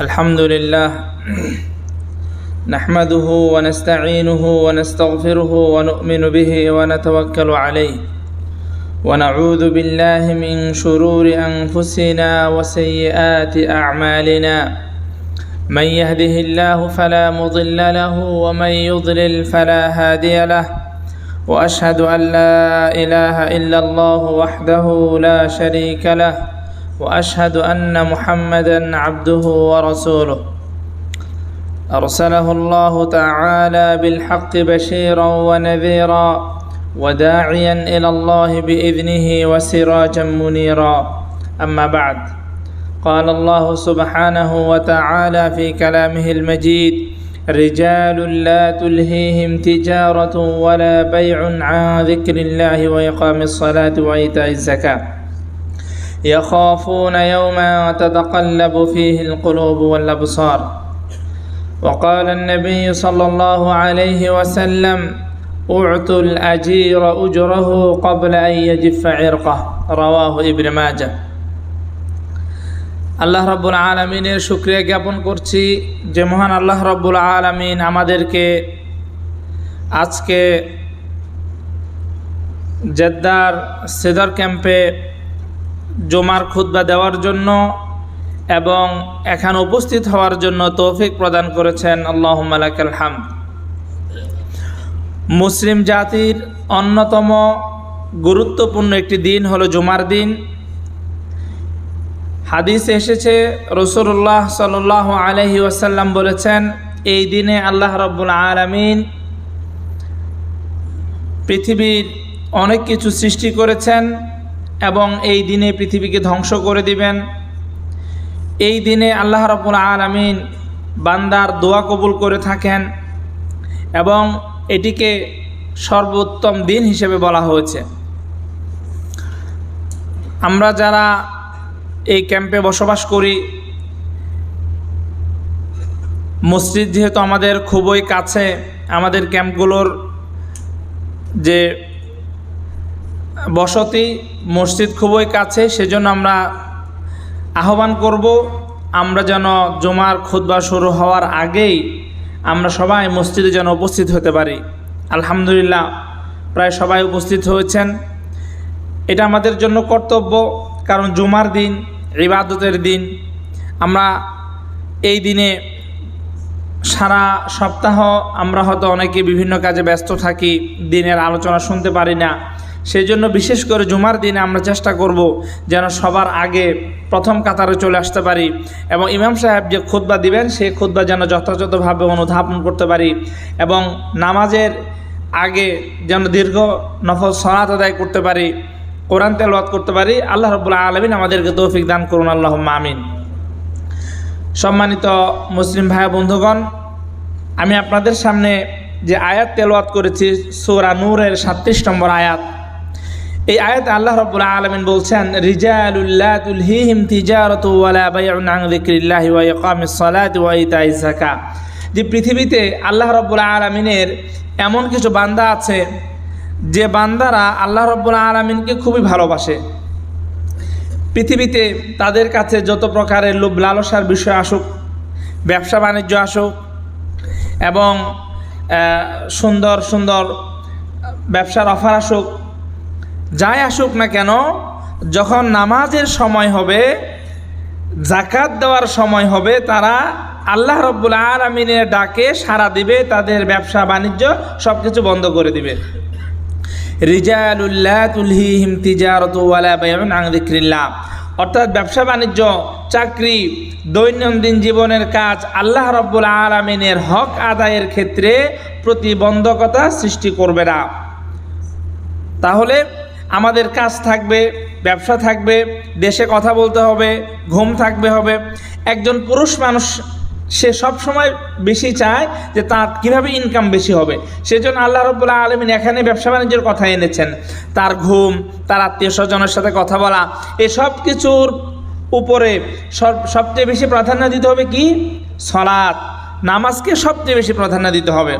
الحمد لله نحمده ونستعينه ونستغفره ونؤمن به ونتوكل عليه ونعوذ بالله من شرور أنفسنا وسيئات أعمالنا من يهده الله فلا مضل له ومن يضلل فلا هادي له وأشهد أن لا إله إلا الله وحده لا شريك له وأشهد أن محمدا عبده ورسوله. أرسله الله تعالى بالحق بشيرا ونذيرا وداعيا إلى الله بإذنه وسراجا منيرا. أما بعد قال الله سبحانه وتعالى في كلامه المجيد رجال لا تلهيهم تجارة ولا بيع عن ذكر الله وإقام الصلاة وإيتاء الزكاة. يخافون يوما تتقلب فيه القلوب والابصار وقال النبي صلى الله عليه وسلم اعطوا الاجير اجره قبل ان يجف عرقه رواه ابن ماجه আল্লাহ রব্বুল আলমিনের শুক্রিয়া জ্ঞাপন করছি যে মহান আল্লাহ রব্বুল আলমিন আমাদেরকে আজকে জেদ্দার সেদর ক্যাম্পে জমার খুদ্া দেওয়ার জন্য এবং এখানে উপস্থিত হওয়ার জন্য তৌফিক প্রদান করেছেন আল্লাহ মালাকাল হাম মুসলিম জাতির অন্যতম গুরুত্বপূর্ণ একটি দিন হলো জুমার দিন। হাদিস এসেছে রসুল্লাহ সাল আলহি ওয়াসাল্লাম বলেছেন, এই দিনে আল্লাহ রব্বুল আলমিন পৃথিবীর অনেক কিছু সৃষ্টি করেছেন এবং এই দিনে পৃথিবীকে ধ্বংস করে দিবেন। এই দিনে আল্লাহ রব্বুল আলমিন বান্দার দোয়া কবুল করে থাকেন এবং এটিকে সর্বোত্তম দিন হিসেবে বলা হয়েছে। আমরা যারা এই ক্যাম্পে বসবাস করি, মসজিদ যেহেতু আমাদের খুবই কাছে, আমাদের ক্যাম্পগুলোর যে বসতি মসজিদ খুবই কাছে, সেজন্য আমরা আহ্বান করব, আমরা যেন জমার খুদ্া শুরু হওয়ার আগেই আমরা সবাই মসজিদে যেন উপস্থিত হতে পারি। আলহামদুলিল্লাহ, প্রায় সবাই উপস্থিত হয়েছেন। এটা আমাদের জন্য কর্তব্য, কারণ জুমার দিন, ইবাদতের দিন। আমরা এই দিনে সারা সপ্তাহ আমরা হয়তো অনেকে বিভিন্ন কাজে ব্যস্ত থাকি, দিনের আলোচনা শুনতে পারি না। সেই জন্য বিশেষ করে জুমার দিনে আমরা চেষ্টা করব যেন সবার আগে প্রথম কাতারে চলে আসতে পারি এবং ইমাম সাহেব যে খুদ্া দিবেন সেই খুদ্া যেন যথাযথভাবে অনুধাবন করতে পারি এবং নামাজের আগে যেন দীর্ঘ নফল সনাত আদায় করতে পারি, কোরআন তেলওয়াত করতে পারি। আল্লাহ রবুল্লাহ আলমিন আমাদেরকে তৌফিক দান করুন আল্লাহ আমিন। সম্মানিত মুসলিম ভাই বন্ধুগণ, আমি আপনাদের সামনে যে আয়াত তেলওয়াত করেছি, সোরা নূরের সাতত্রিশ নম্বর আয়াত এই আয়াত আল্লাহ রবুল্লাহ আলমিন বলছেন রিজালুল্লাহিম তিজারতা যে পৃথিবীতে আল্লাহ রব্বুল্লাহ আলমিনের এমন কিছু বান্দা আছে, যে বান্দারা আল্লাহ রব্বুল্লাহ আলমিনকে খুবই ভালোবাসে। পৃথিবীতে তাদের কাছে যত প্রকারের লোভ লালসার বিষয় আসুক, ব্যবসা বাণিজ্য আসুক, এবং সুন্দর সুন্দর ব্যবসার অফার আসুক যাই আসুক না কেন, যখন নামাজের সময় হবে জাকাত দেওয়ার সময় হবে, তারা আল্লাহ রব্বুল আলমিনের ডাকে সাড়া দিবে, তাদের ব্যবসা, বাণিজ্য সব কিছু বন্ধ করে দিবে। রিজালুল্লাহ তুলহিহিম তিজারতুল্লাহ অর্থাৎ ব্যবসা, বাণিজ্য, চাকরি, দৈনন্দিন জীবনের কাজ আল্লাহ রব্বুল আলমিনের হক আদায়ের ক্ষেত্রে প্রতিবন্ধকতা সৃষ্টি করবে না। তাহলে আমাদের কাজ থাকবে, ব্যবসা থাকবে, দেশে কথা বলতে হবে, ঘুম থাকবে হবে। একজন পুরুষ মানুষ, সে সব সময় বেশি চায় যে তার কীভাবে ইনকাম বেশি হবে। সেজন্য আল্লাহ রব্বুল্লাহ আলমিন এখানে ব্যবসা বাণিজ্যের কথা এনেছেন। তার ঘুম, তার আত্মীয় স্বজনের সাথে কথা বলা এসব কিছুর উপরে সব, সবচেয়ে বেশি প্রাধান্য দিতে হবে কি? সলাৎ। নামাজকে সবচেয়ে বেশি প্রাধান্য দিতে হবে।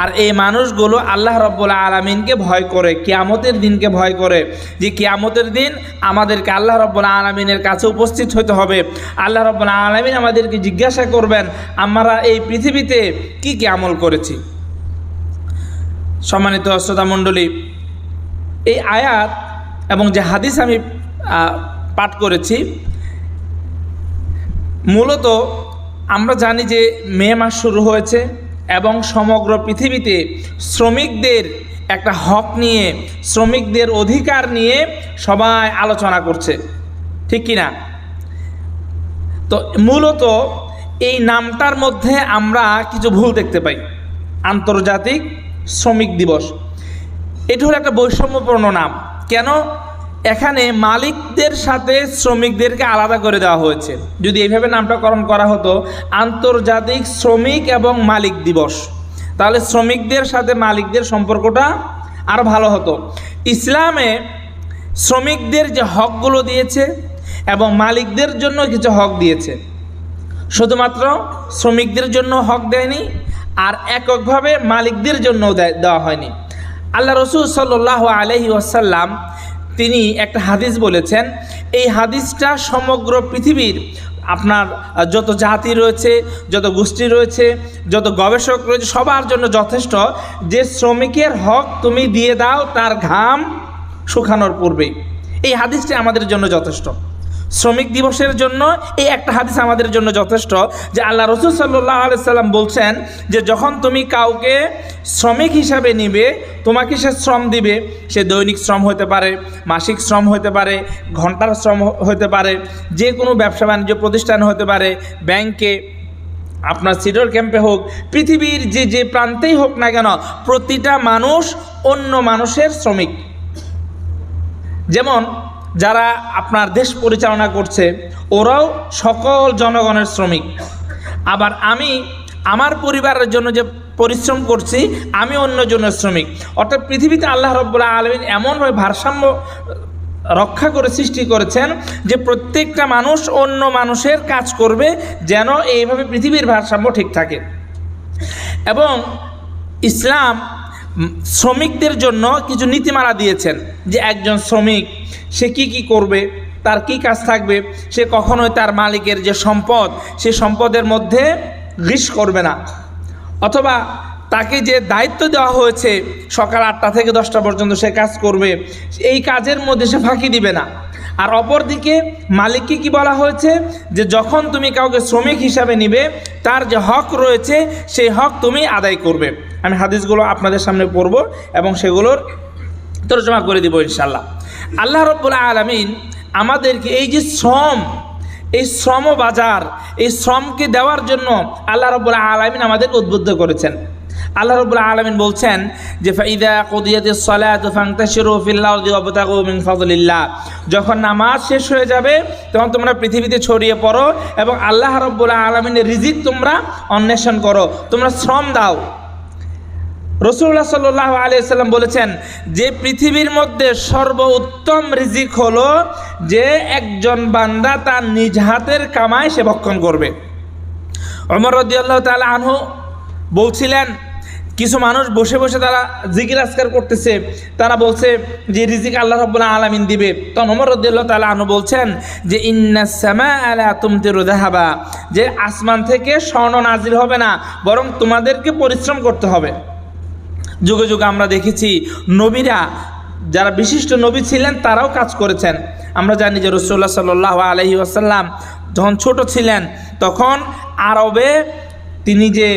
আর এই মানুষগুলো আল্লাহ রাব্বুল আলামিনকে ভয় করে, কিয়ামতের দিনকে ভয় করে, যে কিয়ামতের দিন আমাদেরকে আল্লাহ রাব্বুল আলামিনের কাছে উপস্থিত হতে হবে। আল্লাহ রাব্বুল আলামিন আমাদেরকে জিজ্ঞাসা করবেন, আমরা এই পৃথিবীতে কি কি আমল করেছি? সম্মানিত শ্রোতা মণ্ডলী, এই আয়াত এবং যে হাদিস আমি পাঠ করেছি, মূলত আমরা জানি যে মে মাস শুরু হয়েছে এবং সমগ্র পৃথিবীতে শ্রমিকদের একটা হক নিয়ে, শ্রমিকদের অধিকার নিয়ে সবাই আলোচনা করছে। ঠিক কি না তো মূলত এই নামটার মধ্যে আমরা কিছু ভুল দেখতে পাই। আন্তর্জাতিক শ্রমিক দিবস। এটি হলো একটা বৈষম্যপূর্ণ নাম। কেন? এখানে মালিকদের সাথে শ্রমিকদেরকে আলাদা করে দেওয়া হয়েছে। যদি এইভাবে নামটাকরণ করা হতো, আন্তর্জাতিক শ্রমিক এবং মালিক দিবস। তাহলে শ্রমিকদের সাথে মালিকদের সম্পর্কটা আরও ভালো হতো। ইসলামে শ্রমিকদের যে হকগুলো দিয়েছে এবং মালিকদের জন্য কিছু হক দিয়েছে। শুধুমাত্র শ্রমিকদের জন্য হক দেয়নি, আর এককভাবে মালিকদের জন্য দেওয়া হয়নি। আল্লাহ রসুল সাল্লাহ আলহি ওয়াসাল্লাম তিনি একটা হাদিস বলেছেন, এই হাদিসটা সমগ্র পৃথিবীর আপনার যত জাতি রয়েছে, যত গোষ্ঠী রয়েছে, যত গবেষক রয়েছে, সবার জন্য যথেষ্ট। যে শ্রমিকের হক তুমি দিয়ে দাও, তার ঘাম শুকানোর পূর্বে। এই হাদিসটি আমাদের জন্য যথেষ্ট। শ্রমিক দিবসের জন্য, এই একটা হাদিস আমাদের জন্য যথেষ্ট, যে আল্লাহ রসুল সাল্লাহ আলাইসাল্লাম বলছেন যে যখন তুমি কাউকে শ্রমিক হিসাবে নিবে, তোমাকে সে শ্রম দিবে। সে দৈনিক শ্রম হতে পারে, মাসিক শ্রম হতে পারে, ঘণ্টার শ্রম হতে পারে, যে কোনো ব্যবসা বাণিজ্য প্রতিষ্ঠান হতে পারে, ব্যাংকে, আপনার সিডর ক্যাম্পে হোক, পৃথিবীর যে যে প্রান্তেই হোক না কেন, প্রতিটা মানুষ অন্য মানুষের শ্রমিক। যেমন যারা আপনার দেশ পরিচালনা করছে, ওরাও সকল জনগণের শ্রমিক। আবার আমি আমার পরিবারের জন্য যে পরিশ্রম করছি, আমি অন্য জনের শ্রমিক। অর্থাৎ পৃথিবীতে আল্লাহ রব্বুল্লাহ আলমিন এমনভাবে ভারসাম্য রক্ষা করে সৃষ্টি করেছেন যে প্রত্যেকটা মানুষ অন্য মানুষের কাজ করবে যেন এইভাবে পৃথিবীর ভারসাম্য ঠিক থাকে। এবং ইসলাম শ্রমিকদের জন্য কিছু নীতিমালা দিয়েছেন যে একজন শ্রমিক, সে কি কি করবে, তার কি কাজ থাকবে, সে কখনোই তার মালিকের যে সম্পদ, সে সম্পদের মধ্যে গ্রিস করবে না। অথবা তাকে যে দায়িত্ব দেওয়া হয়েছে, সকাল আটটা থেকে দশটা পর্যন্ত সে কাজ করবে, এই কাজের মধ্যে সে ফাঁকি দিবে না। আর অপরদিকে মালিককে কি বলা হয়েছে? যে যখন তুমি কাউকে শ্রমিক হিসাবে নিবে, তার যে হক রয়েছে, সেই হক তুমি আদায় করবে। আমি হাদিসগুলো আপনাদের সামনে পড়ব এবং সেগুলোর তর্জমা করে দিব ইনশাল্লাহ আল্লাহ রব্বুল্লাহ আলমিন আমাদেরকে এই যে শ্রম, এই শ্রম বাজার, এই শ্রমকে দেওয়ার জন্য আল্লাহ রব্বুল্লাহ আলমিন আমাদেরকে উদ্বুদ্ধ করেছেন। আল্লাহ রবুল্লাহ আলমিন বলছেন যে, ফাইদা যখন নামাজ শেষ হয়ে যাবে, তখন তোমরা পৃথিবীতে ছড়িয়ে পড়ো এবং আল্লাহ রব্বুল্লাহ আলমিনের রিজিক তোমরা অন্বেষণ করো। তোমরা শ্রম দাও। রসুল্লাহ সাল্লাহ আলিয়াল্লাম বলেছেন যে পৃথিবীর মধ্যে সর্বোত্তম রিজিক হলো যে একজন বান্দা তার নিজ হাতের কামায় সে ভক্ষণ করবে। অমর রদিয়াল্লাহ তালা আনহু বলছিলেন, কিছু মানুষ বসে বসে তারা জিকির আজকার করতেছে, তারা বলছে যে রিজিক আল্লাহ রব্বুল্লাহ আলমিন দিবে। তখন অমর রদ্দুল্লাহ তালা আনু বলছেন যে ইন্নাসামা আলা তুমতে রোদাহাবা যে আসমান থেকে স্বর্ণ নাজির হবে না, বরং তোমাদেরকে পরিশ্রম করতে হবে। যুগে যুগে আমরা দেখেছি নবীরা, যারা বিশিষ্ট নবী ছিলেন, তারাও কাজ করেছেন। আমরা জানি যে রসুল্লাহ সাল্লাহ আলহি আসাল্লাম যখন ছোট ছিলেন, তখন আরবে তিনি যে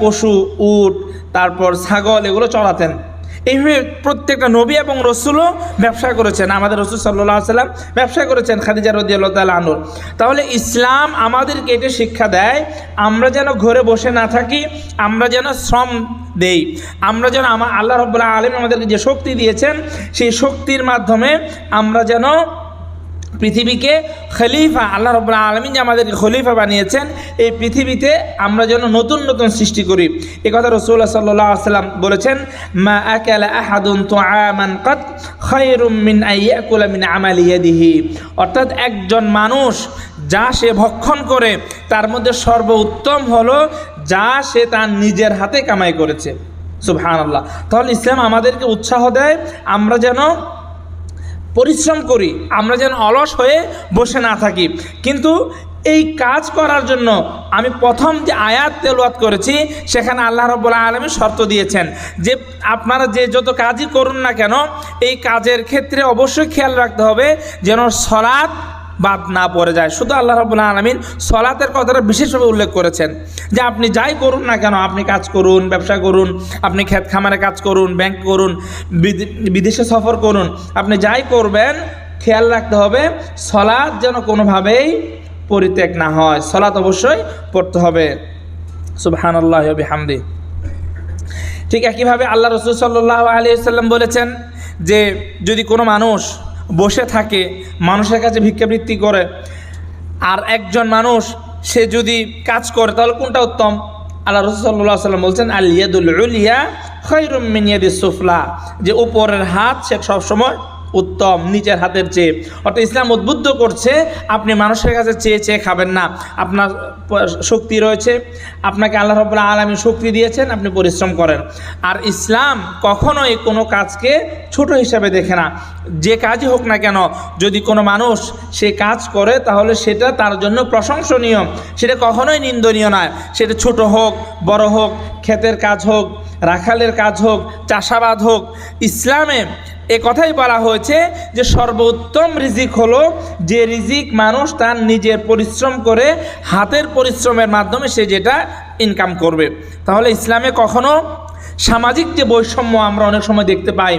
পশু, উট, তারপর ছাগল এগুলো চড়াতেন। এইভাবে প্রত্যেকটা নবী এবং রসুলও ব্যবসা করেছেন। আমাদের রসুল সাল্লাহ সাল্লাম ব্যবসা করেছেন খাদিজা রদি আল্লাহ তাল আনুর তাহলে ইসলাম আমাদেরকে এটা শিক্ষা দেয়, আমরা যেন ঘরে বসে না থাকি, আমরা যেন শ্রম দেই। আমরা যেন আমার আল্লাহ রব্বুল্লাহ আলম আমাদেরকে যে শক্তি দিয়েছেন, সেই শক্তির মাধ্যমে আমরা যেন পৃথিবীকে খলিফা, আল্লাহ রবুল্লা আলমিন যে আমাদেরকে খলিফা বানিয়েছেন, এই পৃথিবীতে আমরা যেন নতুন নতুন সৃষ্টি করি। এ কথা রসুল্লাহ সাল্লাহ সাল্লাম বলেছেন, মা আকাল আহাদুন তো আমান কত খৈরুম মিন আইয়াকুলা মিন আমালিয়াদিহি অর্থাৎ একজন মানুষ যা সে ভক্ষণ করে, তার মধ্যে সর্বোত্তম হলো যা সে তার নিজের হাতে কামাই করেছে। সুবহান আল্লাহ তাহলে ইসলাম আমাদেরকে উৎসাহ দেয়, আমরা যেন পরিশ্রম করি, আমরা যেন অলস হয়ে বসে না থাকি। কিন্তু এই কাজ করার জন্য আমি প্রথম যে আয়াত তেলওয়াত করেছি, সেখানে আল্লাহ রব্বুল্লাহ আলমী শর্ত দিয়েছেন যে আপনারা যে যত কাজই করুন না কেন, এই কাজের ক্ষেত্রে অবশ্যই খেয়াল রাখতে হবে যেন সলাৎ বাদ না পড়ে যায়। শুধু আল্লাহ রবুল্লাহ আলমিন সলাতের কথাটা বিশেষভাবে উল্লেখ করেছেন যে আপনি যাই করুন না কেন, আপনি কাজ করুন, ব্যবসা করুন, আপনি ক্ষেত খামারে কাজ করুন ব্যাংক করুন বিদেশে সফর করুন, আপনি যাই করবেন, খেয়াল রাখতে হবে সলাৎ যেন কোনোভাবেই পরিত্যাগ না হয়। সলাৎ অবশ্যই পড়তে হবে। সুবহান আল্লাহ হামদি ঠিক একইভাবে আল্লাহ রসুল সাল্লাহ সাল্লাম বলেছেন যে যদি কোনো মানুষ বসে থাকে, মানুষের কাছে ভিক্ষাবৃত্তি করে। আর একজন মানুষ, সে যদি কাজ করে, তাহলে কোনটা উত্তম? আল্লাহ রসুল্লাহ সাল্লাম বলছেন আলিয়াদুল উলিয়া খৈরুম মিনিয়াদি সুফলা। যে উপরের হাত সে সবসময় উত্তম, নিজের হাতের চেয়ে। অর্থাৎ ইসলাম উদ্বুদ্ধ করছে, আপনি মানুষের কাছে চেয়ে চেয়ে খাবেন না। আপনার শক্তি রয়েছে, আপনাকে আল্লাহ রব্লা আলমী শক্তি দিয়েছেন, আপনি পরিশ্রম করেন। আর ইসলাম কখনোই কোনো কাজকে ছোট হিসাবে দেখে না। যে কাজই হোক না কেন, যদি কোনো মানুষ সে কাজ করে, তাহলে সেটা তার জন্য প্রশংসনীয়। সেটা কখনোই নিন্দনীয় নয়। সেটা ছোট হোক, বড় হোক ক্ষেতের কাজ হোক, রাখালের কাজ হোক, চাষাবাদ হোক, ইসলামে এ কথাই বলা হয়েছে যে সর্বোত্তম রিজিক হলো যে রিজিক মানুষ তার নিজের পরিশ্রম করে, হাতের পরিশ্রমের মাধ্যমে সে যেটা ইনকাম করবে। তাহলে ইসলামে কখনো সামাজিক যে বৈষম্য আমরা অনেক সময় দেখতে পাই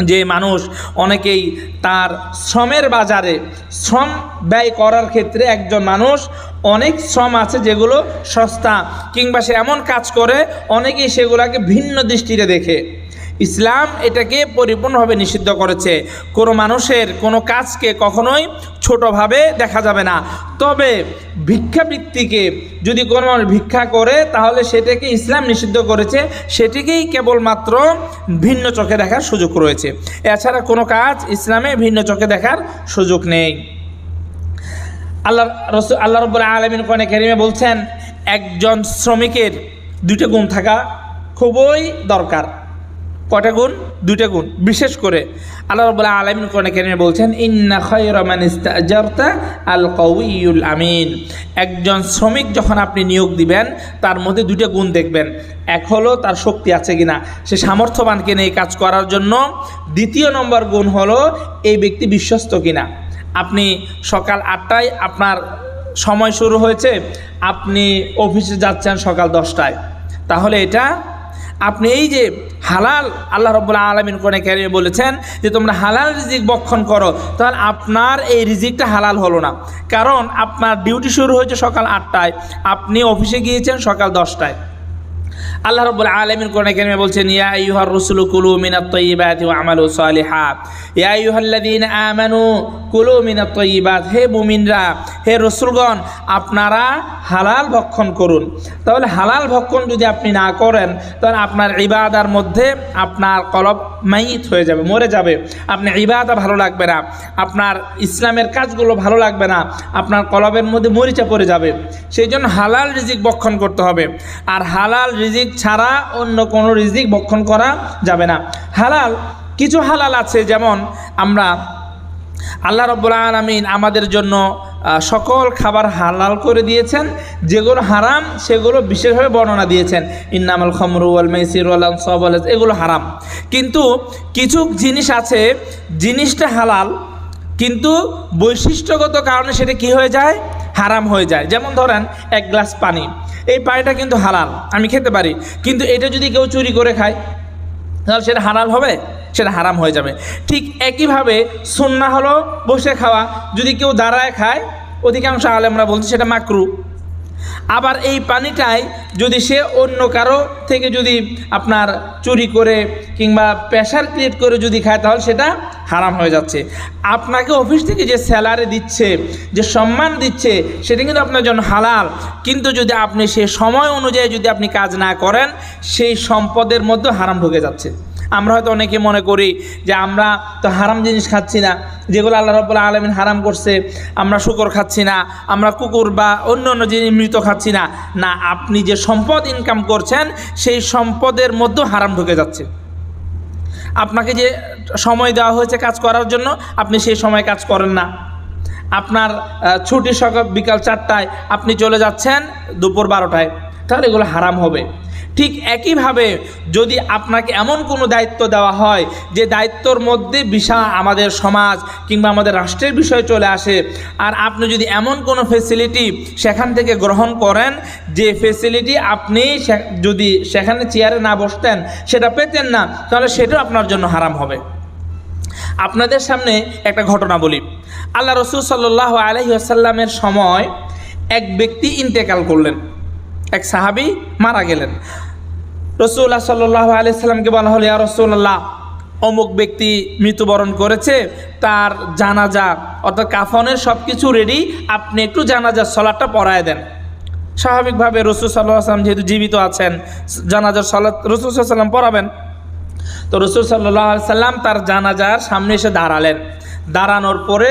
যে মানুষ অনেকেই তার শ্রমের বাজারে শ্রম ব্যয় করার ক্ষেত্রে একজন মানুষ অনেক শ্রম আছে যেগুলো সস্তা কিংবা সে এমন কাজ করে, অনেকেই সেগুলোকে ভিন্ন দৃষ্টিতে দেখে। ইসলাম এটাকে পরিপূর্ণভাবে নিষিদ্ধ করেছে। কোনো মানুষের কোনো কাজকে কখনোই ছোটোভাবে দেখা যাবে না। তবে ভিক্ষাবৃত্তিকে যদি কোনো মানুষ ভিক্ষা করে, তাহলে সেটাকে ইসলাম নিষিদ্ধ করেছে। সেটিকেই কেবলমাত্র ভিন্ন চোখে দেখার সুযোগ রয়েছে। এছাড়া কোনো কাজ ইসলামে ভিন্ন চোখে দেখার সুযোগ নেই। আল্লাহ রসুল, আল্লাহ রব্বুল আলমিন কোরআনে কারিমে বলছেন, একজন শ্রমিকের দুইটা গুণ থাকা খুবই দরকার। কয়টা গুণ? দুইটা গুণ। বিশেষ করে আল্লাহ রব্বুল্লাহ আলমিন কোরআনে কারিমে বলছেন, ইন্না খয়রমান ইস্তাজারতা আল কউইউল আমিন। একজন শ্রমিক যখন আপনি নিয়োগ দিবেন, তার মধ্যে দুইটা গুণ দেখবেন। এক হলো তার শক্তি আছে কিনা, সে সামর্থ্যবান কিনা এই কাজ করার জন্য। দ্বিতীয় নম্বর গুণ হলো, এই ব্যক্তি বিশ্বস্ত কিনা। আপনি সকাল আটটায় আপনার সময় শুরু হয়েছে, আপনি অফিসে যাচ্ছেন সকাল দশটায়। তাহলে এটা আপনি এই যে হালাল আল্লাহ রব্বুল্লাহ আলমিন কোনে ক্যারিয়ে বলেছেন যে তোমরা হালাল রিজিক বক্ষণ করো, তাহলে আপনার এই রিজিকটা হালাল হলো না। কারণ আপনার ডিউটি শুরু হয়েছে সকাল আটটায়, আপনি অফিসে গিয়েছেন সকাল দশটায়। আল্লাহ রব্বুল আলমিন কোরআন কারিমে বলছেন, ইয়া আইয়ুহার রাসূলু কুলু মিনাত তাইয়্যিবাতি ওয়া আমালু সালিহাত ইয়া আইয়ুহাল্লাযীনা আমানু কুলু মিনাত তাইয়্যিবাত হে মুমিনরা, হে রসুলগণ, আপনারা হালাল ভক্ষণ করুন। তাহলে হালাল ভক্ষণ যদি আপনি না করেন, তাহলে আপনার ইবাদার মধ্যে আপনার কলব মাইত হয়ে যাবে, মরে যাবে। আপনার ইবাদা ভালো লাগবে না, আপনার ইসলামের কাজগুলো ভালো লাগবে না, আপনার কলবের মধ্যে মরিচা পড়ে যাবে। সেই জন্য হালাল রিজিক বক্ষণ করতে হবে। আর হালাল রিজিক ছাড়া অন্য কোনো রিজিক বক্ষণ করা যাবে না। হালাল, কিছু হালাল আছে, যেমন আমরা আল্লাহ রব্বুল আলমিন আমাদের জন্য সকল খাবার হালাল করে দিয়েছেন, যেগুলো হারাম, সেগুলো বিশেষভাবে বর্ণনা দিয়েছেন। ইন্নামাল খমরু আল মেসির আল এগুলো হারাম। কিন্তু কিছু জিনিস আছে, জিনিসটা হালাল, কিন্তু বৈশিষ্ট্যগত কারণে সেটা কি হয়ে যায়? হারাম হয়ে যায়। যেমন ধরেন, এক গ্লাস পানি। এই পায়েটা কিন্তু হালাল, আমি খেতে পারি। কিন্তু এটা যদি কেউ চুরি করে খায়, তাহলে সেটা হালাল হবে? সেটা হারাম হয়ে যাবে। ঠিক একইভাবে সুন্না হলো বসে খাওয়া। যদি কেউ দাঁড়ায় খায়, অধিকাংশ আলেমরা বলছে সেটা মাকরু। আবার এই পানিটাই যদি সে অন্য কারও থেকে যদি আপনার চুরি করে কিংবা প্রেশার ক্রিয়েট করে যদি খায়, তাহলে সেটা হারাম হয়ে যাচ্ছে। আপনাকে অফিস থেকে যে স্যালারি দিচ্ছে, যে সম্মান দিচ্ছে, সেটা কিন্তু আপনার জন্য হালাল। কিন্তু যদি আপনি সে সময় অনুযায়ী যদি আপনি কাজ না করেন, সেই সম্পদের মধ্যে হারাম ঢুকে যাচ্ছে। আমরা হয়তো অনেকে মনে করি যে আমরা তো হারাম জিনিস খাচ্ছি না, যেগুলো আল্লাহ রব্বুল্লাহ আলমিন হারাম করছে, আমরা শুকর খাচ্ছি না, আমরা কুকুর বা অন্য অন্য জিনিস মৃত খাচ্ছি না। না, আপনি যে সম্পদ ইনকাম করছেন, সেই সম্পদের মধ্যেও হারাম ঢুকে যাচ্ছে। আপনাকে যে সময় দেওয়া হয়েছে কাজ করার জন্য, আপনি সেই সময় কাজ করেন না। আপনার ছুটি সকাল বিকাল চারটায় আপনি চলে যাচ্ছেন দুপুর বারোটায়, তাহলে এগুলো হারাম হবে। ঠিক একইভাবে যদি আপনাকে এমন কোনো দায়িত্ব দেওয়া হয় যে দায়িত্বর মধ্যে বিশাল আমাদের সমাজ কিংবা আমাদের রাষ্ট্রের বিষয় চলে আসে, আর আপনি যদি এমন কোনো ফেসিলিটি সেখান থেকে গ্রহণ করেন, যে ফেসিলিটি আপনি যদি সেখানে চেয়ারে না বসতেন, সেটা পেতেন না, তাহলে সেটাও আপনার জন্য হারাম হবে। আপনাদের সামনে একটা ঘটনা বলি। আল্লাহ রসুল সাল্লাহ আলহি আসাল্লামের সময় এক ব্যক্তি ইন্তেকাল করলেন। এক সাহাবি মারা গেলেন। রসুল্লাহ সাল্লাহ আলাইসাল্লামকে বলা হলো, ইয়া রসুল্লাহ অমুক ব্যক্তি মৃত্যুবরণ করেছে, তার জানাজা অর্থাৎ কাফনের সব কিছু রেডি আপনি একটু জানাজার সলাটটা পড়ায় দেন। স্বাভাবিকভাবে রসুল সাল্লাহ আসলাম যেহেতু জীবিত আছেন, জানাজার সলাৎ রসুল সাল্লাম পড়াবেন। তো রসুল সাল্লাহ সাল্লাম তার জানাজার সামনে এসে দাঁড়ালেন। দাঁড়ানোর পরে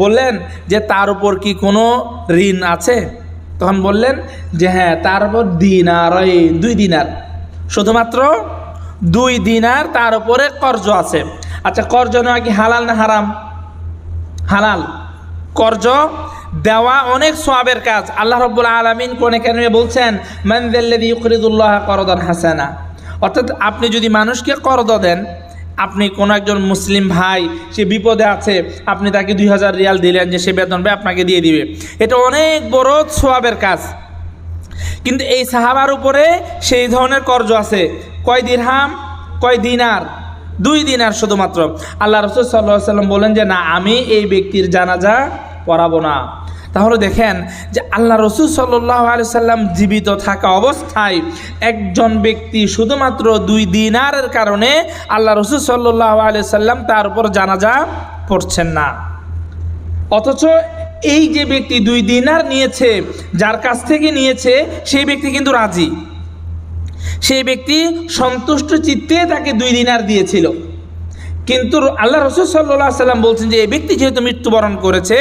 বললেন যে, তার উপর কি কোনো ঋণ আছে? তখন বললেন যে হ্যাঁ তার দিনার ওই দুই দিনার। শুধুমাত্র দুই দিনার তার উপরে কর্জ আছে। আচ্ছা কর্জ নেওয়া কি হালাল না হারাম? হালাল। কর্জ দেওয়া অনেক সোয়াবের কাজ। আল্লাহ রব্বুল আলমিন কোনে কেন বলছেন মানদাল্লাদি ইকরিদুল্লাহ করদান হাসানা। অর্থাৎ আপনি যদি মানুষকে করদ দেন আপনি কোনো একজন মুসলিম ভাই, সে বিপদে আছে, আপনি তাকে দুই হাজার রিয়াল দিলেন যে সে বেতন পায় আপনাকে দিয়ে দিবে। এটা অনেক বড় সোয়াবের কাজ। কিন্তু এই সাহাবার উপরে সেই ধরনের কর্জ আছে। কয় দিরহাম, কয় দিনার? দুই দিনার শুধুমাত্র। আল্লাহ রসুল সাল্লাহ সাল্লাম বলেন যে, না, আমি এই ব্যক্তির জানাজা পড়াবো না। তাহলে দেখেন যে আল্লাহ রসুল সাল্লাহ আলি সাল্লাম জীবিত থাকা অবস্থায় একজন ব্যক্তি শুধুমাত্র দুই দিনারের কারণে আল্লাহ রসুল সাল্লাহ আলি সাল্লাম তার উপর জানাজা পড়ছেন না। অথচ এই যে ব্যক্তি দুই দিনার নিয়েছে, যার কাছ থেকে নিয়েছে, সেই ব্যক্তি কিন্তু রাজি। সেই ব্যক্তি সন্তুষ্ট চিত্তে তাকে দুই দিনার দিয়েছিল। কিন্তু আল্লাহ রসুল সাল্লাহ সাল্লাম বলছেন যে, এই ব্যক্তি যেহেতু মৃত্যুবরণ করেছে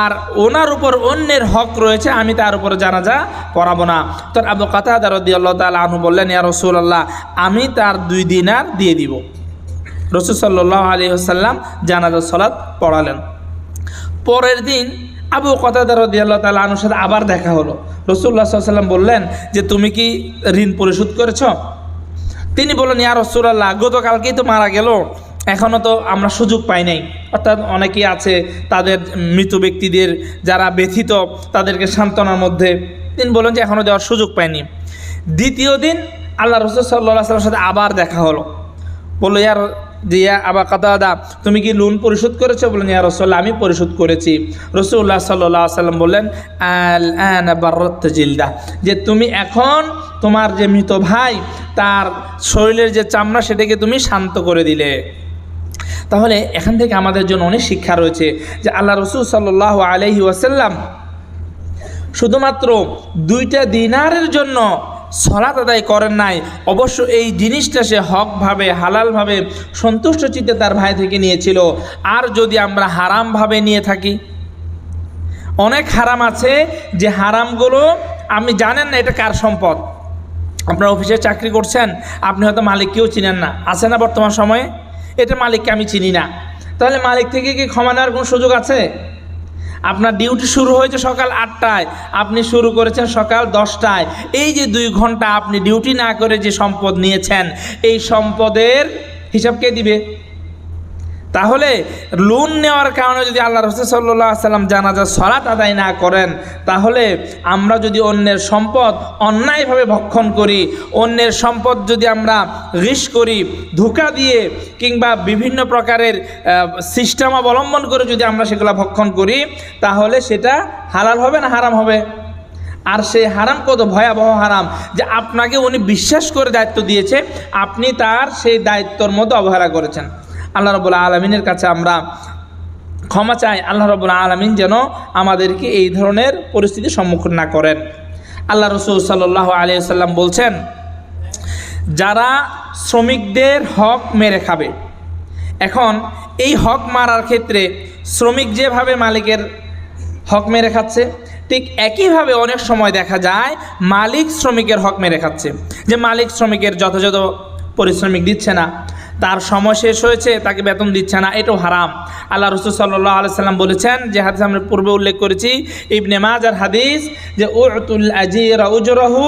আর ওনার উপর অন্যের হক রয়েছে, আমি তার উপর জানাজা পড়াবো না। তো আবু কাতাদা আল্লাহ তালা আনহু বললেন, ইয়া রসুল আল্লাহ আমি তার দুই দিনার দিয়ে দিব। রসুল সাল্লাহ আলী আসাল্লাম জানাজা সলাৎ পড়ালেন। পরের দিন আবু কতাদার রদিয়াল্লাহ তালা আনুর সাথে আবার দেখা হলো। রসুল্লাহ সাল্লাম বললেন যে, তুমি কি ঋণ পরিশোধ করেছ? তিনি বললেন, ইয়া রসুল্লাহ গতকালকেই তো মারা গেল। এখনও তো আমরা সুযোগ পাই নাই। অর্থাৎ অনেকেই আছে তাদের মৃত ব্যক্তিদের যারা ব্যথিত, তাদেরকে সান্ত্বনার মধ্যে তিনি বলেন যে এখনও দেওয়ার সুযোগ পাইনি। দ্বিতীয় দিন আল্লাহ রসুল সাল্লাহ সাল্লামের সাথে আবার দেখা হলো। বলল ইয়ার যে ইয়া আবা কাতাদা, তুমি কি লোন পরিশোধ করেছ? বললেন, ইয়া রসল্লাহ আমি পরিশোধ করেছি। রসুল্লাহ সাল্লাহ সাল্লাম বললেন আল আন বারত জিলদা, যে তুমি এখন তোমার যে মৃত ভাই, তার শরীরের যে চামড়া, সেটাকে তুমি শান্ত করে দিলে। তাহলে এখান থেকে আমাদের জন্য অনেক শিক্ষা রয়েছে যে আল্লাহ রসুল সাল্লাহ আলহি ওয়াসাল্লাম শুধুমাত্র দুইটা দিনারের জন্য সলাত আদায় করেন নাই। অবশ্য এই জিনিসটা সে হকভাবে, হালালভাবে সন্তুষ্ট চিত্তে তার ভাই থেকে নিয়েছিল। আর যদি আমরা হারামভাবে নিয়ে থাকি? অনেক হারাম আছে যে হারামগুলো আপনি জানেন না এটা কার সম্পদ। আপনার অফিসে চাকরি করছেন, আপনি হয়তো মালিককেও চিনেন না। আছে না বর্তমান সময়ে? এটা মালিককে আমি চিনি না। তাহলে মালিক থেকে কি ক্ষমা নেওয়ার কোনো সুযোগ আছে? আপনার ডিউটি শুরু হয়েছে সকাল আটটায়, আপনি শুরু করেছেন সকাল দশটায়। এই যে দুই ঘণ্টা আপনি ডিউটি না করে যে সম্পদ নিয়েছেন, এই সম্পদের হিসাব কে দিবে? তাহলে লোন নেওয়ার কারণে যদি আল্লাহ রসুল সাল্লাহ সাল্লাম জানাজা সরাত আদায় না করেন, তাহলে আমরা যদি অন্যের সম্পদ অন্যায়ভাবে ভক্ষণ করি, অন্যের সম্পদ যদি আমরা রিস করি, ধোকা দিয়ে কিংবা বিভিন্ন প্রকারের সিস্টেম অবলম্বন করে যদি আমরা সেগুলো ভক্ষণ করি, তাহলে সেটা হালাল হবে না হারাম হবে? আর সেই হারাম কত ভয়াবহ হারাম? যে আপনাকে উনি বিশ্বাস করে দায়িত্ব দিয়েছে, আপনি তার সেই দায়িত্বর মধ্যে অবহেলা করেছেন। আল্লাহ রবুল্লা আলমিনের কাছে আমরা ক্ষমা চাই। আল্লাহ রবুল্লা আলমিন যেন আমাদেরকে এই ধরনের পরিস্থিতির সম্মুখীন না করেন। আল্লাহ রসুল সাল্লাহ আলিয়াল্লাম বলছেন, যারা শ্রমিকদের হক মেরে খাবে, এখন এই হক মারার ক্ষেত্রে শ্রমিক যেভাবে মালিকের হক মেরে খাচ্ছে, ঠিক একইভাবে অনেক সময় দেখা যায় মালিক শ্রমিকের হক মেরে খাচ্ছে। যে মালিক শ্রমিকের যথাযথ পরিশ্রমিক দিচ্ছে না তার সময় শেষ হয়েছে, তাকে বেতন দিচ্ছে না, এটাও হারাম। আল্লাহ রসুল সাল্লাহ আলাইসাল্লাম বলেছেন, যে হাদিস আমরা পূর্বে উল্লেখ করেছি, ইবনে মাজার হাদিস, যে উতুল আজির উজরহু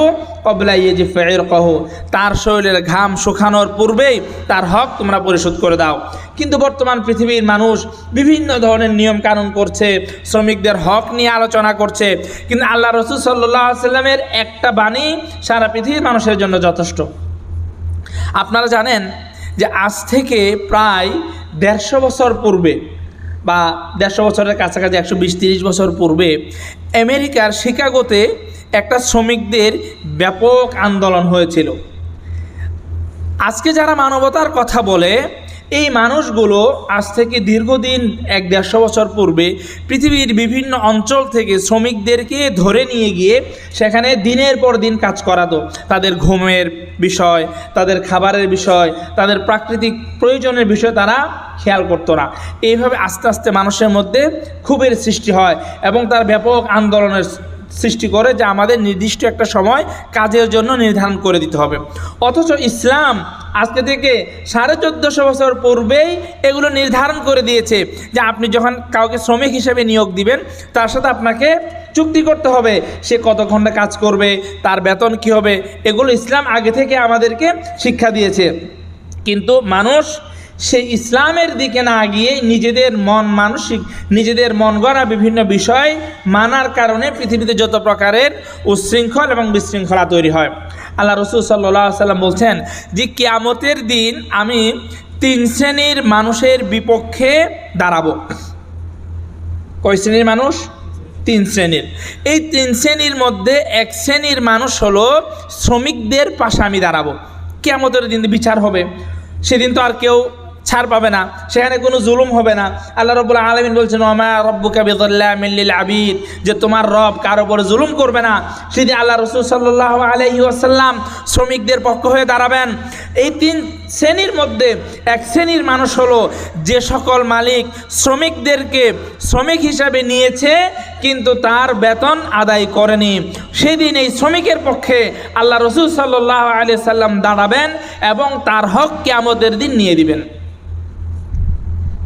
কবলা ইয়েজি ফের কহু তার শরীরের ঘাম শুকানোর পূর্বেই তার হক তোমরা পরিশোধ করে দাও। কিন্তু বর্তমান পৃথিবীর মানুষ বিভিন্ন ধরনের নিয়ম কানুন করছে, শ্রমিকদের হক নিয়ে আলোচনা করছে, কিন্তু আল্লাহ রসুল সাল্লাহ সাল্লামের একটা বাণী সারা পৃথিবীর মানুষের জন্য যথেষ্ট। আপনারা জানেন যে আজ থেকে প্রায় দেড়শো বছর পূর্বে বা দেড়শো বছরের কাছাকাছি একশো বিশ তিরিশ বছর পূর্বে আমেরিকার শিকাগোতে একটা শ্রমিকদের ব্যাপক আন্দোলন হয়েছিল। আজকে যারা মানবতার কথা বলে এই মানুষগুলো আজ থেকে দীর্ঘদিন এক দেড়শো বছর পূর্বে পৃথিবীর বিভিন্ন অঞ্চল থেকে শ্রমিকদেরকে ধরে নিয়ে গিয়ে সেখানে দিনের পর দিন কাজ করাতো। তাদের ঘুমের বিষয়, তাদের খাবারের বিষয়, তাদের প্রাকৃতিক প্রয়োজনের বিষয় তারা খেয়াল করতো না। এইভাবে আস্তে আস্তে মানুষের মধ্যে ক্ষোভের সৃষ্টি হয় এবং তার ব্যাপক আন্দোলনের সৃষ্টি করে যা আমাদের নির্দিষ্ট একটা সময় কাজের জন্য নির্ধারণ করে দিতে হবে। অথচ ইসলাম আজকে থেকে সাড়ে চোদ্দোশো বছর পূর্বেই এগুলো নির্ধারণ করে দিয়েছে যে আপনি যখন কাউকে শ্রমিক হিসেবে নিয়োগ দিবেন, তার সাথে আপনাকে চুক্তি করতে হবে সে কত ঘণ্টা কাজ করবে, তার বেতন কি হবে, এগুলো ইসলাম আগে থেকে আমাদেরকে শিক্ষা দিয়েছে। কিন্তু মানুষ সেই ইসলামের দিকে না গিয়ে নিজেদের মন মানসিক, নিজেদের মন গড়া বিভিন্ন বিষয় মানার কারণে পৃথিবীতে যত প্রকারের উচ্ছৃঙ্খল এবং বিশৃঙ্খলা তৈরি হয়। আল্লাহ রসুল সাল্লাহ সাল্লাম বলছেন যে, কিয়ামতের দিন আমি তিন শ্রেণির মানুষের বিপক্ষে দাঁড়াবো। কয় শ্রেণির মানুষ? তিন শ্রেণির। এই তিন শ্রেণির মধ্যে এক শ্রেণির মানুষ হলো শ্রমিকদের পাশে আমি দাঁড়াবো। কেমতের দিন বিচার হবে। সেদিন তো আর কেউ ছাড় পাবে না, সেখানে কোনো জুলুম হবে না। আল্লাহ রব্বুল আলমিন বলছেন, ওমা রব্বুকা বিদুল্লাহ আবিদ যে তোমার রব কার ওপর জুলুম করবে না। সেদিন আল্লাহ রসুল সাল্লাহ আলহি আসাল্লাম শ্রমিকদের পক্ষ হয়ে দাঁড়াবেন। এই তিন শ্রেণির মধ্যে এক শ্রেণির মানুষ হলো যে সকল মালিক শ্রমিকদেরকে শ্রমিক হিসাবে নিয়েছে, কিন্তু তার বেতন আদায় করেনি। সেদিন এই শ্রমিকের পক্ষে আল্লাহ রসুল সাল্লাহ আলি সাল্লাম দাঁড়াবেন এবং তার হক আমাদের দিন নিয়ে দিবেন।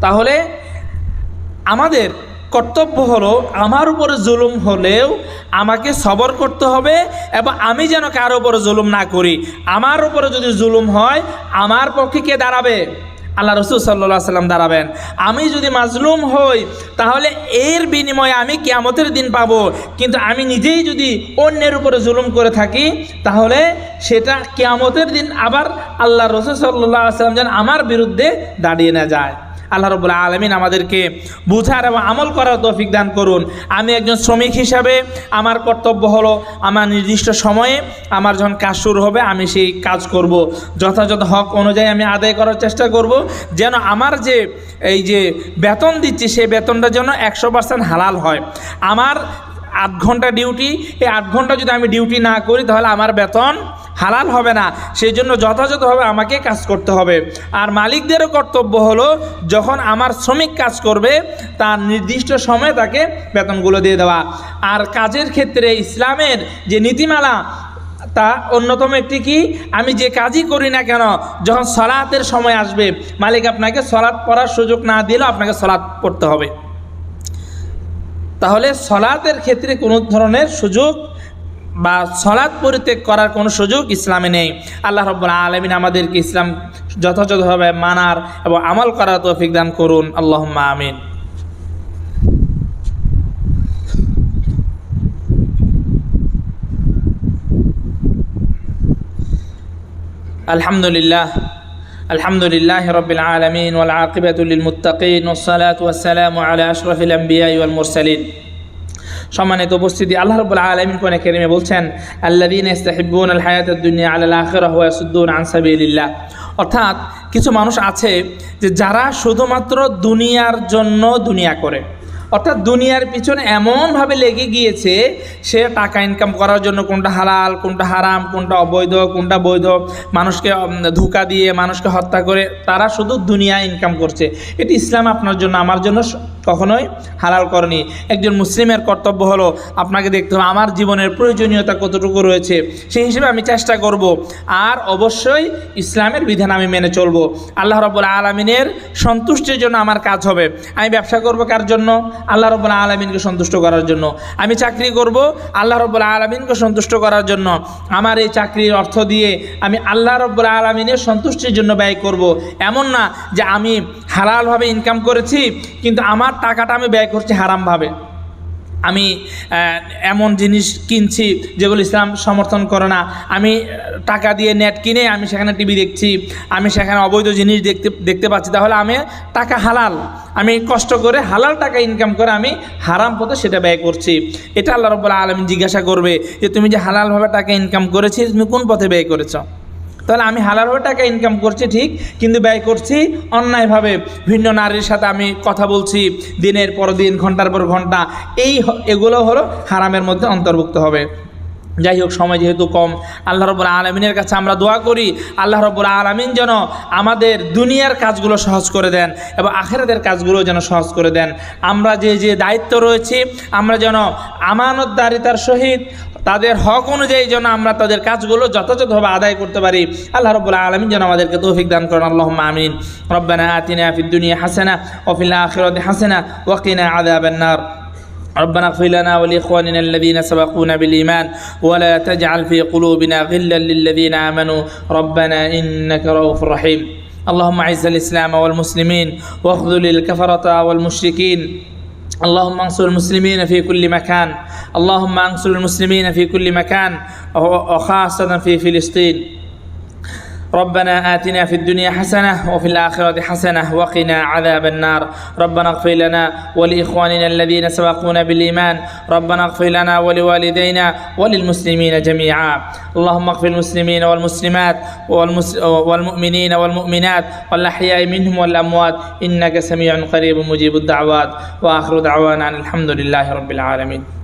তাহলে আমাদের কর্তব্য হলো আমার উপরে জুলুম হলেও আমাকে সবর করতে হবে এবং আমি যেন কারও উপরে জুলুম না করি। আমার উপরে যদি জুলুম হয়, আমার পক্ষে কে দাঁড়াবে? আল্লাহ রসুল সাল্লাহ সাল্লাম দাঁড়াবেন। আমি যদি মাজলুম হই, তাহলে এর বিনিময়ে আমি কেয়ামতের দিন পাব। কিন্তু আমি নিজেই যদি অন্যের উপরে জুলুম করে থাকি, তাহলে সেটা কেয়ামতের দিন আবার আল্লাহ রসুল সাল্লাহ সাল্লাম যেন আমার বিরুদ্ধে দাঁড়িয়ে না যায়। আল্লাহ রবুল্লা আলমিন আমাদেরকে বুঝার এবং আমল করার তৌফিক দান করুন। আমি একজন শ্রমিক হিসাবে আমার কর্তব্য হলো আমার নির্দিষ্ট সময়ে আমার যখন কাজ শুরু হবে আমি সেই কাজ করব। যথাযথ হক অনুযায়ী আমি আদায় করার চেষ্টা করব। যেন আমার যে এই যে বেতন দিচ্ছি সেই বেতনটা যেন একশো পার্সেন্ট হালাল হয়। আমার আট ঘণ্টা ডিউটি, এই আট ঘণ্টা যদি আমি ডিউটি না করি তাহলে আমার বেতন হালাল হবে না সেই জন্য যথাযথভাবে আমাকে কাজ করতে হবে। আর মালিকদেরও কর্তব্য হলো, যখন আমার শ্রমিক কাজ করবে, তার নির্দিষ্ট সময়ে তাকে বেতনগুলো দিয়ে দেওয়া। আর কাজের ক্ষেত্রে ইসলামের যে নীতিমালা, তা অন্যতম একটি কি? আমি যে কাজই করি না কেন, যখন সলাতের সময় আসবে, মালিক আপনাকে সলাৎ পড়ার সুযোগ না দিলেও আপনাকে সলাৎ পড়তে হবে। তাহলে সলাতের ক্ষেত্রে কোনো ধরনের সুযোগ বা সলাৎ পরিত্যাগ করার কোনো সুযোগ ইসলামে নেই আল্লাহ রব্বুল আলমিন আমাদেরকে ইসলাম যথাযথভাবে মানার এবং আমল করার তৌফিক দান করুন আল্লাহ আমিন الحمد لله الحمد لله رب العالمين والعاقبة للمتقين والصلاة والسلام على أشرف الأنبياء والمرسلين সম্মানিত উপস্থিতি, আল্লাহ রবুল্লা আলমিন কোনে কেরিমে বলছেন আল্লাদিন ইস্তাহিবুন আল হায়াত দুনিয়া আল্লাহ আখিরাহ ওয়া সুদ্দুন আনসাবিল্লাহ অর্থাৎ কিছু মানুষ আছে যে যারা শুধুমাত্র দুনিয়ার জন্য দুনিয়া করে। অর্থাৎ দুনিয়ার পিছনে এমনভাবে লেগে গিয়েছে, সে টাকা ইনকাম করার জন্য কোনটা হালাল, কোনটা হারাম, কোনটা অবৈধ, কোনটা বৈধ, মানুষকে ধোঁকা দিয়ে মানুষকে হত্যা করে তারা শুধু দুনিয়া ইনকাম করছে। এটি ইসলাম আপনার জন্য, আমার জন্য কখনোই হালাল করেনি। একজন মুসলিমের কর্তব্য হলো আপনাকে দেখতে হবে আমার জীবনের প্রয়োজনীয়তা কতটুকু রয়েছে, সেই হিসেবে আমি চেষ্টা করব আর অবশ্যই ইসলামের বিধান আমি মেনে চলব। আল্লাহ রব্বুল আলমিনের সন্তুষ্টির জন্য আমার কাজ হবে। আমি ব্যবসা করব কার জন্য? আল্লাহ রব্বুল আলমিনকে সন্তুষ্ট করার জন্য। আমি চাকরি করব আল্লাহ রব্বুল আলমিনকে সন্তুষ্ট করার জন্য। আমার এই চাকরির অর্থ দিয়ে আমি আল্লাহ রব্বুল আলমিনের সন্তুষ্টির জন্য ব্যয় করব। এমন না যে আমি হালালভাবে ইনকাম করেছি, কিন্তু আমার টাকাটা আমি ব্যয় করছি হারামভাবে। আমি এমন জিনিস কিনছি যেগুলো ইসলাম সমর্থন করে না। আমি টাকা দিয়ে নেট কিনে আমি সেখানে টিভি দেখছি, আমি সেখানে অবৈধ জিনিস দেখতে দেখতে পাচ্ছি। তাহলে আমি টাকা হালাল, আমি কষ্ট করে হালাল টাকা ইনকাম করে আমি হারাম পথে সেটা ব্যয় করছি। এটা আল্লাহ রব্বুল আলমিন জিজ্ঞাসা করবে যে, তুমি যে হালালভাবে টাকা ইনকাম করেছি তুমি কোন পথে ব্যয় করেছ? তাহলে আমি হালালভাবে টাকা ইনকাম করছি, ঠিক? কিন্তু ব্যয় করছি অন্যায়ভাবে। ভিন্ন নারীর সাথে আমি কথা বলছি, দিনের পর দিন, ঘণ্টার পর ঘণ্টা। এই এগুলো হলো হারামের মধ্যে অন্তর্ভুক্ত হবে। যাই হোক, সময় যেহেতু কম, আল্লাহ রব্বুল আলমিনের কাছে আমরা দোয়া করি, আল্লাহ রব্বুল আলমিন যেন আমাদের দুনিয়ার কাজগুলো সহজ করে দেন এবং আখেরাদের কাজগুলো যেন সহজ করে দেন। আমরা যে যে দায়িত্ব রয়েছি, আমরা যেন আমানতদারিতার সহিত তাদের হক অনুযায়ী যেন আমরা তাদের কাজগুলো যথাযথভাবে আদায় করতে পারি আল্লাহ রব্বুল আলমিন যেন আমাদেরকে তৌফিক দান করেন আল্লাহ আমিন রব্বানা আতিনা ফিদ দুনিয়া হাসানা ওফিল আখিরাতি হাসানা ওয়াকিনা আযাবান নার ربنا اغفر لنا ولإخواننا الذين سبقونا بالإيمان ولا تجعل في قلوبنا غلا للذين آمنوا ربنا إنك رؤوف رحيم اللهم أعز الإسلام والمسلمين واخذل الكفرة والمشركين اللهم انصر المسلمين في كل مكان. اللهم انصر المسلمين في كل مكان. وخاصة في فلسطين. ربنا آتنا في الدنيا حسنة وفي الآخرة حسنة وقنا عذاب النار. ربنا اغفر لنا ولإخواننا الذين سبقونا بالإيمان. ربنا اغفر لنا ولوالدينا وللمسلمين جميعا. اللهم اغفر المسلمين والمسلمات والمس... والمؤمنين والمؤمنات والأحياء منهم والأموات. إنك سميع قريب مجيب الدعوات. وآخر دعوانا الحمد لله رب العالمين.